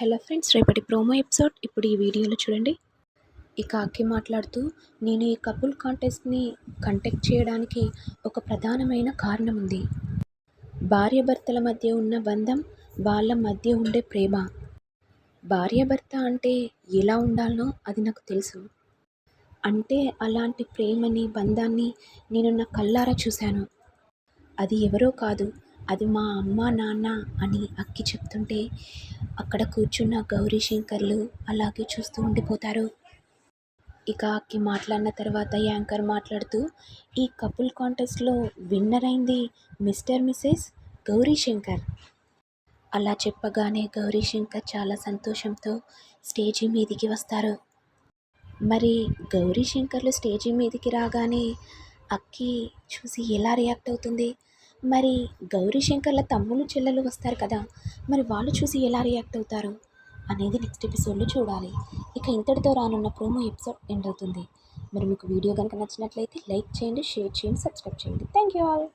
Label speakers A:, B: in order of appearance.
A: Hello friends రేపటి promo episode. ఇప్పుడు ఈ వీడియోలో చూడండి. ఇక అక్కి మాట్లాడుతూ నేను ఈ కపుల్ కాంటెస్ట్ని కంటెక్ట్ చేయడానికి ఒక ప్రధానమైన కారణం ఉంది. భార్యాభర్తల మధ్య ఉన్న బంధం వాళ్ళ మధ్య ఉండే ప్రేమ. భార్యాభర్త అంటే ఎలా ఉండాలనో అది నాకు తెలుసు. అంటే అలాంటి ప్రేమని బంధాన్ని నేను నా కళ్ళారా చూశాను. అది ఎవరో కాదు అది మా అమ్మ నాన్న అని అక్కి చెప్తుంటే అక్కడ కూర్చున్న గౌరీ శంకర్లు అలాగే చూస్తూ ఉండిపోతారు. ఇక అక్కి మాట్లాడిన తర్వాత యాంకర్ మాట్లాడుతూ ఈ కపుల్ కాంటెస్ట్లో విన్నర్ అయింది మిస్టర్ మిసెస్ గౌరీ శంకర్ అలా చెప్పగానే గౌరీ శంకర్ చాలా సంతోషంతో స్టేజీ మీదికి వస్తారు. మరి గౌరీ శంకర్లు స్టేజీ మీదికి రాగానే అక్కి చూసి ఎలా రియాక్ట్ అవుతుంది? మరి గౌరీ శంకర్ల తమ్ముళ్ళు చెల్లెలు వస్తారు కదా మరి వాళ్ళు చూసి ఎలా రియాక్ట్ అవుతారు అనేది నెక్స్ట్ ఎపిసోడ్లో చూడాలి. ఇక ఇంతటితో రానున్న ప్రోమో ఎపిసోడ్ ఎండ్ అవుతుంది. మరి మీకు వీడియో కనుక నచ్చినట్లయితే లైక్ చేయండి షేర్ చేయండి సబ్స్క్రైబ్ చేయండి. Thank you all.